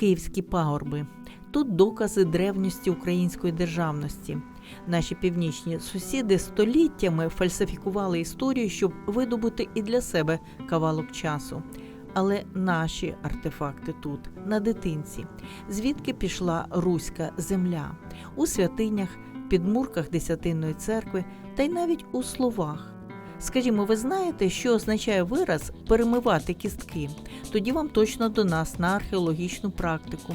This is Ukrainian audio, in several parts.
Київські пагорби. Тут докази древності української державності. Наші північні сусіди століттями фальсифікували історію, щоб видобути і для себе кавалок часу. Але наші артефакти тут, на дитинці, звідки пішла руська земля, у святинях, підмурках Десятинної церкви та й навіть у словах. Скажімо, ви знаєте, що означає вираз перемивати кістки? Тоді вам точно до нас на археологічну практику.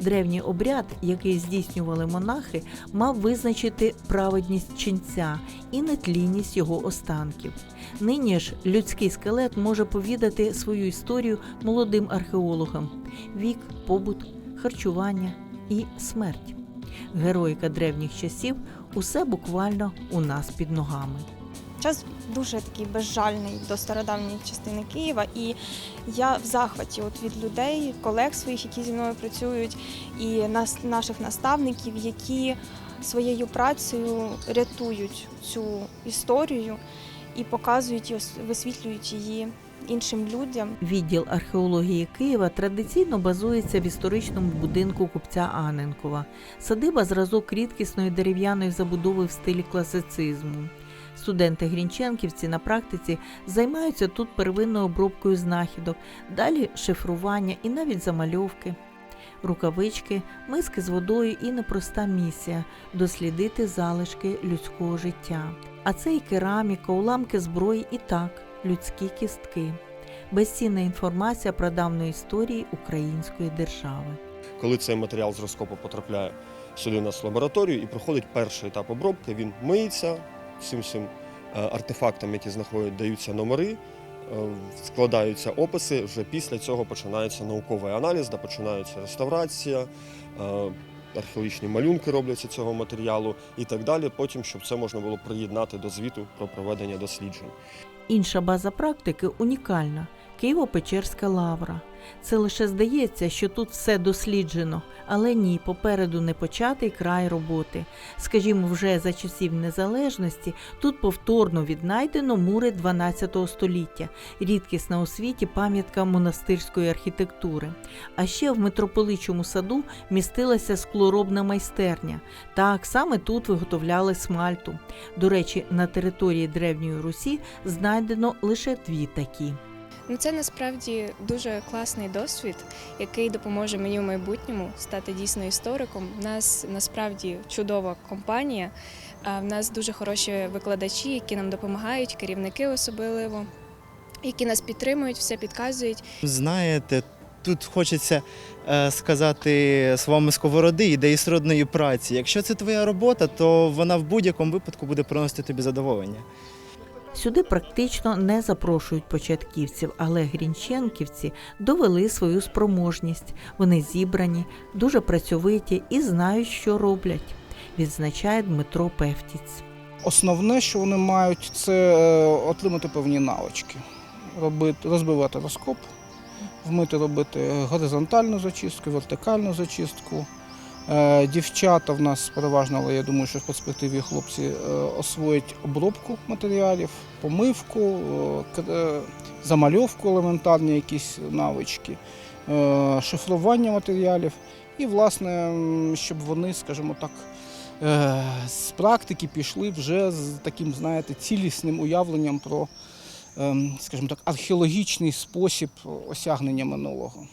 Древній обряд, який здійснювали монахи, мав визначити праведність ченця і нетлінність його останків. Нині ж людський скелет може повідати свою історію молодим археологам: вік, побут, харчування і смерть. Героїка древніх часів усе буквально у нас під ногами. Час дуже такий безжальний до стародавньої частини Києва, і я в захваті от від людей, колег своїх, які зі мною працюють, і нас, наших наставників, які своєю працею рятують цю історію і показують і висвітлюють її іншим людям. Відділ археології Києва традиційно базується в історичному будинку купця Аненкова. Садиба зразок рідкісної дерев'яної забудови в стилі класицизму. Студенти Грінченківці на практиці займаються тут первинною обробкою знахідок, далі шифрування і навіть замальовки. Рукавички, миски з водою і непроста місія дослідити залишки людського життя. А це і кераміка, уламки зброї, і так, людські кістки. Безцінна інформація про давню історії української держави. Коли цей матеріал з розкопу потрапляє сюди в лабораторію і проходить перший етап обробки, він миється всім всім е, артефактам, які знаходять, даються номери, е, складаються описи. Вже після цього починається науковий аналіз, де починається реставрація, е, археологічні малюнки робляться цього матеріалу і так далі. Потім, щоб це можна було приєднати до звіту про проведення досліджень. Інша база практики унікальна Києво-Печерська лавра. Це лише здається, що тут все досліджено, але ні, попереду не початий край роботи. Скажімо, вже за часів незалежності тут повторно віднайдено мури 12 століття, рідкісна у світі пам'ятка монастирської архітектури. А ще в митрополичому саду містилася склоробна майстерня. Так саме тут виготовляли смальту. До речі, на території Древньої Русі знайдено лише дві такі. Ну, це насправді дуже класний досвід, який допоможе мені в майбутньому стати дійсно істориком. У нас насправді чудова компанія. а В нас дуже хороші викладачі, які нам допомагають, керівники особливо, які нас підтримують, все підказують. Знаєте, тут хочеться е, сказати словами сковороди ідеї сродної праці. Якщо це твоя робота, то вона в будь-якому випадку буде приносити тобі задоволення. Сюди практично не запрошують початківців, але грінченківці довели свою спроможність. Вони зібрані, дуже працьовиті і знають, що роблять, відзначає Дмитро Певтіць. Основне, що вони мають, це е, отримати певні навички. Робити, розбивати розкоп, вмити робити горизонтальну зачистку, вертикальну зачистку. Е, Дівчата в нас переважно, але я думаю, що в перспективі хлопці е, освоять обробку матеріалів, помивку, е, замальовку елементарні якісь навички, шифрування матеріалів. І, власне, щоб вони, скажімо так, з практики пішли вже з таким, знаєте, цілісним уявленням про, ем, скажімо так, археологічний спосіб осягнення минулого.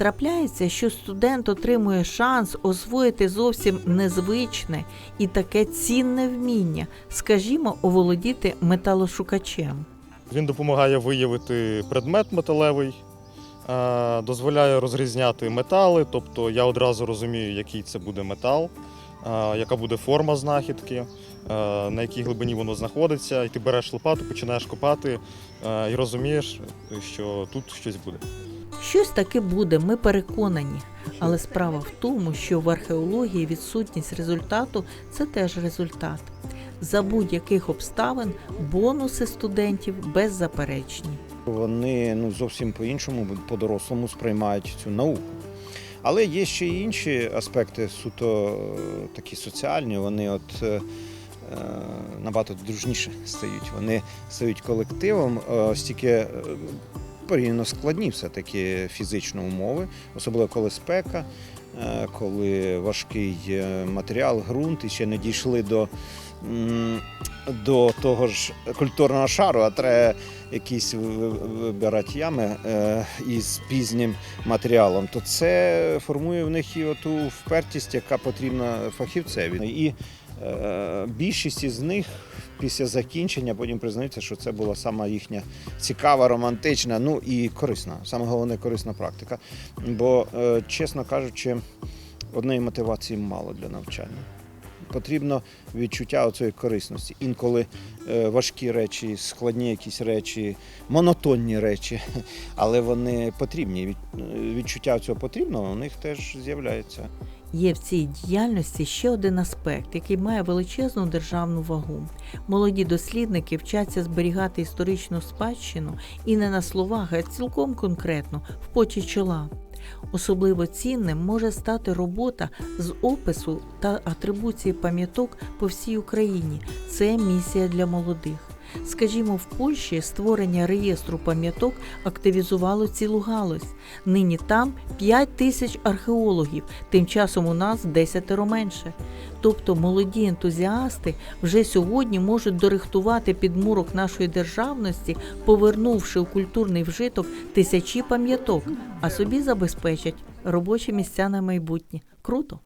Трапляється, що студент отримує шанс освоїти зовсім незвичне і таке цінне вміння, скажімо, оволодіти металошукачем. Він допомагає виявити предмет металевий, е, дозволяє розрізняти метали, тобто я одразу розумію, який це буде метал, е, яка буде форма знахідки, е, на якій глибині воно знаходиться, і ти береш лопату, починаєш копати і розумієш, що тут щось буде. Щось таки буде, ми переконані. Але справа в тому, що в археології відсутність результату це теж результат. За будь-яких обставин бонуси студентів беззаперечні. Вони ну, зовсім по-іншому, по-дорослому сприймають цю науку. Але є ще й інші аспекти, суто е, такі соціальні. Вони от е, е, набагато дружніше стають. Вони стають колективом, е, стільки порівняно складні все-таки фізичні умови, особливо коли спека, е, коли важкий е, матеріал, ґрунт, і ще не дійшли до, до того ж культурного шару, а треба якісь ви- ви- вибирати ями е, із пізнім матеріалом, то це формує в них і оту впертість, яка потрібна фахівцеві. І більшість із них після закінчення потім признаються, що це була сама їхня цікава, романтична, ну і корисна, саме головне корисна практика. Бо, е, чесно кажучи, одної мотивації мало для навчання. Потрібно відчуття оцієї корисності. Інколи е, важкі речі, складні якісь речі, монотонні речі, але вони потрібні. Від- е, Відчуття цього потрібного у них теж з'являється. Є в цій діяльності ще один аспект, який має величезну державну вагу. Молоді дослідники вчаться зберігати історичну спадщину і не на словах, а цілком конкретно в поті чола. Особливо цінним може стати робота з опису та атрибуції пам'яток по всій Україні. Це місія для молодих. Скажімо, в Польщі створення реєстру пам'яток активізувало цілу галузь. Нині там 5 тисяч археологів, тим часом у нас десятеро менше. Тобто молоді ентузіасти вже сьогодні можуть дорихтувати підмурок нашої державності, повернувши у культурний вжиток тисячі пам'яток, а собі забезпечать робочі місця на майбутнє. Круто!